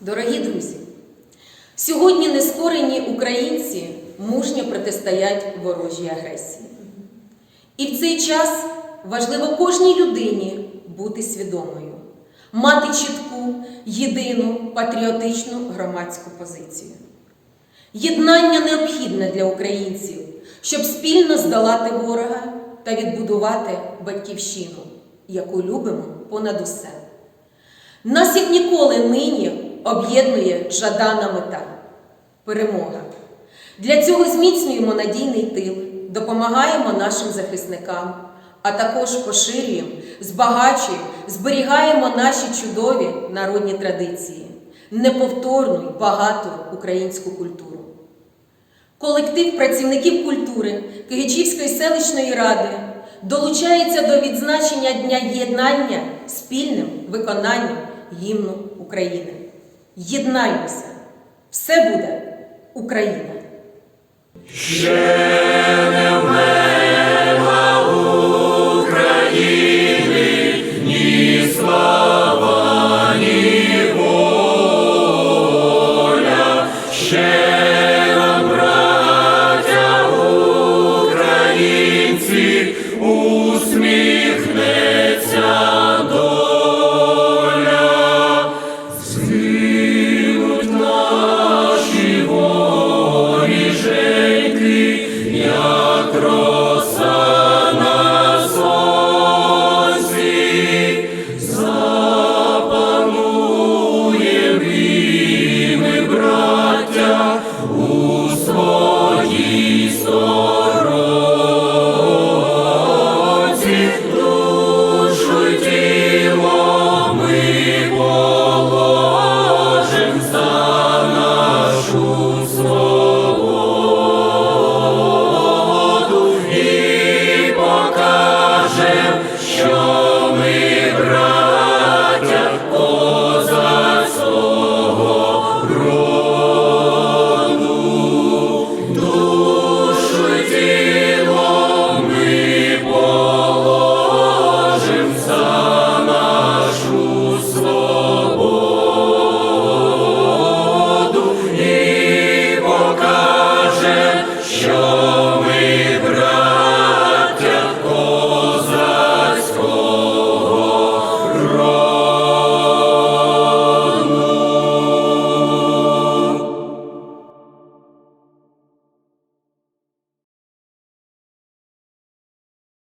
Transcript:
Дорогі друзі, сьогодні нескорені українці мужньо протистоять ворожій агресії. І в цей час важливо кожній людині бути свідомою, мати чітку, єдину патріотичну громадську позицію. Єднання необхідне для українців, щоб спільно здолати ворога та відбудувати батьківщину, яку любимо понад усе. Нас як ніколи нині об'єднує жадана мета перемога. Для цього зміцнюємо надійний тил, допомагаємо нашим захисникам, а також поширюємо, збагачуємо, зберігаємо наші чудові народні традиції, неповторну багату українську культуру. Колектив працівників культури Кигичівської селищної ради долучається до відзначення Дня єднання спільним виконанням гімну України. Єднаймося! Все буде Україна! Ще не вмерла України, ні слава, ні воля. Ще нам, браття українці, усміхне. see